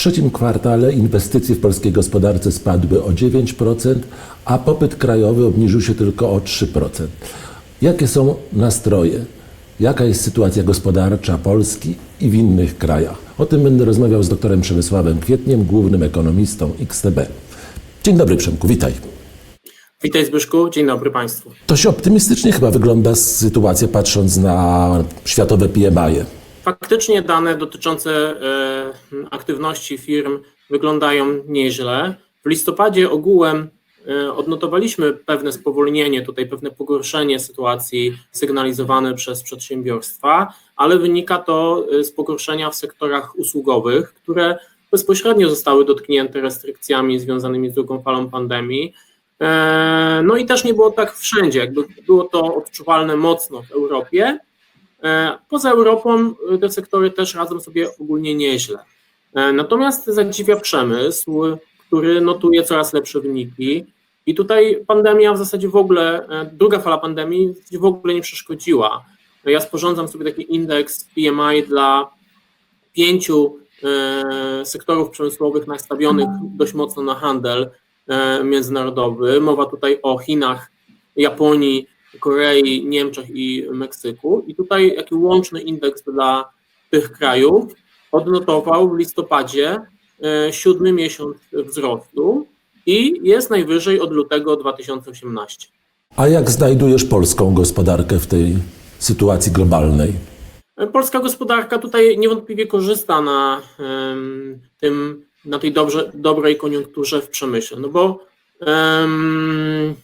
trzecim kwartale inwestycje w polskiej gospodarce spadły o 9%, a popyt krajowy obniżył się tylko o 3%. Jakie są nastroje? Jaka jest sytuacja gospodarcza Polski i w innych krajach? O tym będę rozmawiał z doktorem Przemysławem Kwietniem, głównym ekonomistą XTB. Dzień dobry Przemku, witaj. Witaj Zbyszku, dzień dobry Państwu. Dość optymistycznie chyba wygląda sytuacja patrząc na światowe PMI. Faktycznie dane dotyczące e, aktywności firm wyglądają nieźle. W listopadzie ogółem e, odnotowaliśmy pewne spowolnienie, tutaj pewne pogorszenie sytuacji sygnalizowane przez przedsiębiorstwa, ale wynika to e, z pogorszenia w sektorach usługowych, które bezpośrednio zostały dotknięte restrykcjami związanymi z drugą falą pandemii. No i też nie było tak wszędzie, jakby było to odczuwalne mocno w Europie. E, Poza Europą e, te sektory też radzą sobie ogólnie nieźle. E, Natomiast zadziwia przemysł, który notuje coraz lepsze wyniki. I tutaj pandemia w zasadzie w ogóle, druga fala pandemii w ogóle nie przeszkodziła. Ja sporządzam sobie taki indeks PMI dla pięciu sektorów przemysłowych nastawionych dość mocno na handel międzynarodowy. Mowa tutaj o Chinach, Japonii, Korei, Niemczech i Meksyku. I tutaj jaki łączny indeks dla tych krajów odnotował w listopadzie e, siódmy miesiąc wzrostu i jest najwyżej od lutego 2018. A jak znajdujesz polską gospodarkę w tej sytuacji globalnej? Polska gospodarka tutaj niewątpliwie korzysta na tym, na tej dobrze, dobrej koniunkturze w przemyśle, no bo em,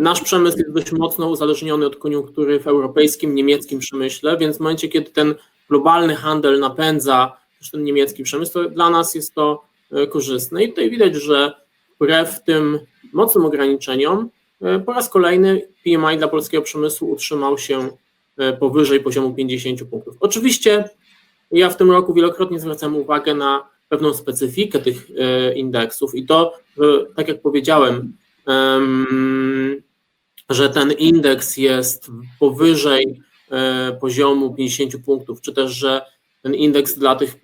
nasz przemysł jest dość mocno uzależniony od koniunktury w europejskim, niemieckim przemyśle, więc w momencie, kiedy ten globalny handel napędza też ten niemiecki przemysł, to dla nas jest to e, korzystne i tutaj widać, że wbrew tym mocnym ograniczeniom e, po raz kolejny PMI dla polskiego przemysłu utrzymał się e, powyżej poziomu 50 punktów. Oczywiście ja w tym roku wielokrotnie zwracam uwagę na pewną specyfikę tych indeksów i to, tak jak powiedziałem, em, że ten indeks jest powyżej e, poziomu 50 punktów, czy też, że ten indeks dla tych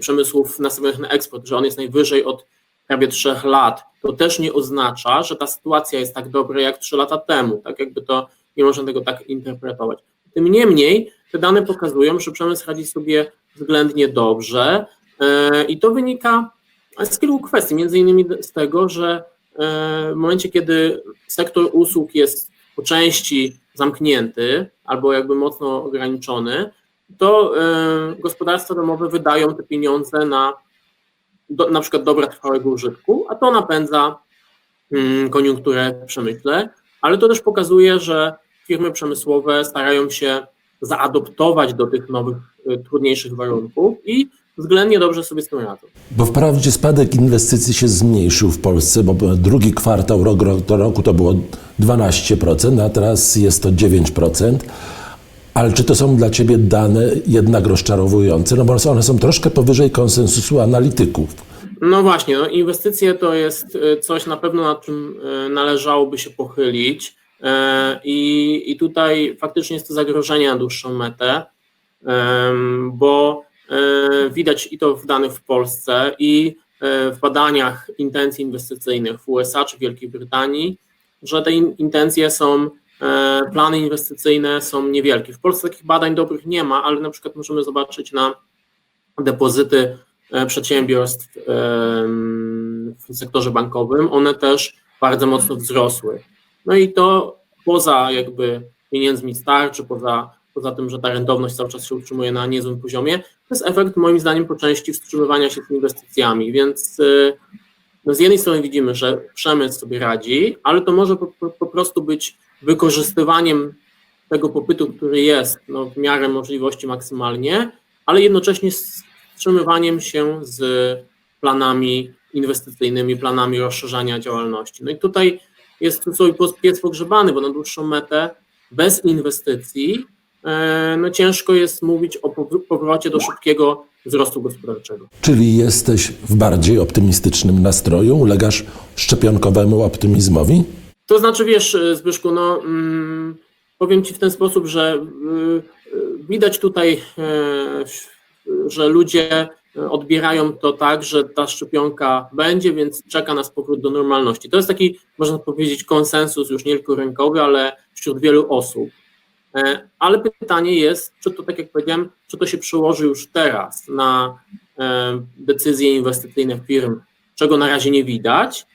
przemysłów nastawionych na eksport, że on jest najwyżej od prawie trzech lat, to też nie oznacza, że ta sytuacja jest tak dobra jak trzy lata temu, tak jakby to nie można tego tak interpretować. Tym niemniej te dane pokazują, że przemysł radzi sobie względnie dobrze e, i to wynika z kilku kwestii, między innymi z tego, że w momencie, kiedy sektor usług jest po części zamknięty albo jakby mocno ograniczony, to e, gospodarstwa domowe wydają te pieniądze na do, na przykład dobra trwałego użytku, a to napędza mm, koniunkturę w przemyśle, ale to też pokazuje, że firmy przemysłowe starają się zaadoptować do tych nowych, y, trudniejszych warunków i względnie dobrze sobie z tym radzą. Bo wprawdzie spadek inwestycji się zmniejszył w Polsce, bo drugi kwartał rok rok do roku to było 12%, a teraz jest to 9%. Ale czy to są dla Ciebie dane jednak rozczarowujące? No bo one są troszkę powyżej konsensusu analityków. No właśnie, no inwestycje to jest y, coś na pewno nad czym y, należałoby się pochylić y, i, i tutaj faktycznie jest to zagrożenie na dłuższą metę, bo widać i to w danych w Polsce i y, w badaniach intencji inwestycyjnych w USA czy Wielkiej Brytanii, że te in- intencje są, e, plany inwestycyjne są niewielkie. W Polsce takich badań dobrych nie ma, ale na przykład możemy zobaczyć na depozyty e, przedsiębiorstw w sektorze bankowym, one też bardzo mocno wzrosły. No i to poza jakby pieniędzmi starczy, poza, poza tym, że ta rentowność cały czas się utrzymuje na niezłym poziomie, to jest efekt moim zdaniem po części wstrzymywania się z inwestycjami, więc y, no z jednej strony widzimy, że przemysł sobie radzi, ale to może po, po, po prostu być wykorzystywaniem tego popytu, który jest no, w miarę możliwości maksymalnie, ale jednocześnie wstrzymywaniem się z planami inwestycyjnymi, planami rozszerzania działalności. No i tutaj jest tu sobie piec pogrzebany, bo na dłuższą metę bez inwestycji no ciężko jest mówić o powr- powrocie do szybkiego wzrostu gospodarczego. Czyli jesteś w bardziej optymistycznym nastroju? Ulegasz szczepionkowemu optymizmowi? To znaczy, wiesz, Zbyszku, no mm, powiem Ci w ten sposób, że y, y, widać tutaj, e, że ludzie e, odbierają to tak, że ta szczepionka będzie, więc czeka nas powrót do normalności. To jest taki, można powiedzieć, konsensus już nie tylko rynkowy, ale wśród wielu osób. E, Ale pytanie jest, czy to, tak jak powiedziałem, czy to się przełoży już teraz na e, decyzje inwestycyjne firm, czego na razie nie widać,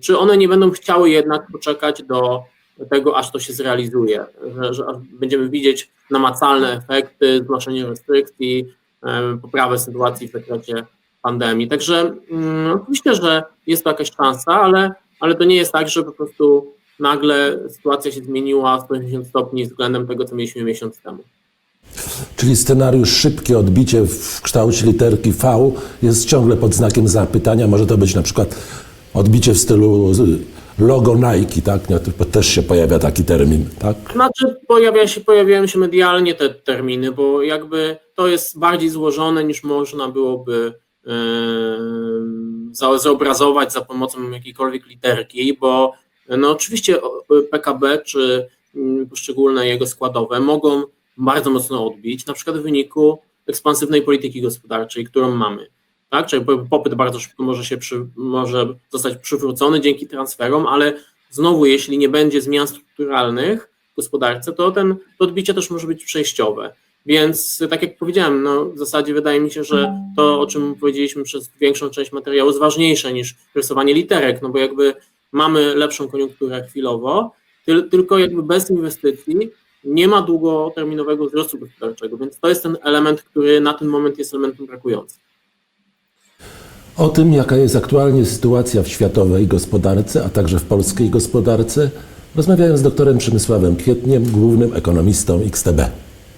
czy one nie będą chciały jednak poczekać do tego, aż to się zrealizuje, że, że będziemy widzieć namacalne efekty, znoszenie restrykcji, e, poprawę sytuacji w zakresie pandemii. Także mm, oczywiście, że jest to jakaś szansa, ale, ale to nie jest tak, że po prostu nagle sytuacja się zmieniła o 180 stopni względem tego, co mieliśmy miesiąc temu. Czyli scenariusz szybkie odbicie w kształcie literki V jest ciągle pod znakiem zapytania. Może to być na przykład odbicie w stylu logo Nike, tak? Też się pojawia taki termin, tak? Znaczy pojawia się, pojawiają się medialnie te terminy, bo jakby to jest bardziej złożone niż można byłoby za- zobrazować za pomocą jakiejkolwiek literki, bo no oczywiście PKB czy mm, poszczególne jego składowe mogą bardzo mocno odbić, na przykład w wyniku ekspansywnej polityki gospodarczej, którą mamy. Tak? Czyli po- popyt bardzo szybko może, się przy, może zostać przywrócony dzięki transferom, ale znowu, jeśli nie będzie zmian strukturalnych w gospodarce, to ten, to odbicie też może być przejściowe. Więc tak jak powiedziałem, no, w zasadzie wydaje mi się, że to, o czym powiedzieliśmy przez większą część materiału, jest ważniejsze niż rysowanie literek, no bo jakby mamy lepszą koniunkturę chwilowo, tyl, tylko jakby bez inwestycji nie ma długoterminowego wzrostu gospodarczego, więc to jest ten element, który na ten moment jest elementem brakującym. O tym, jaka jest aktualnie sytuacja w światowej gospodarce, a także w polskiej gospodarce, rozmawiałem z doktorem Przemysławem Kwietniem, głównym ekonomistą XTB.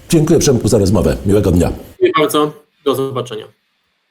Dziękuję Przemku za rozmowę. Miłego dnia. Dziękuję bardzo, do zobaczenia.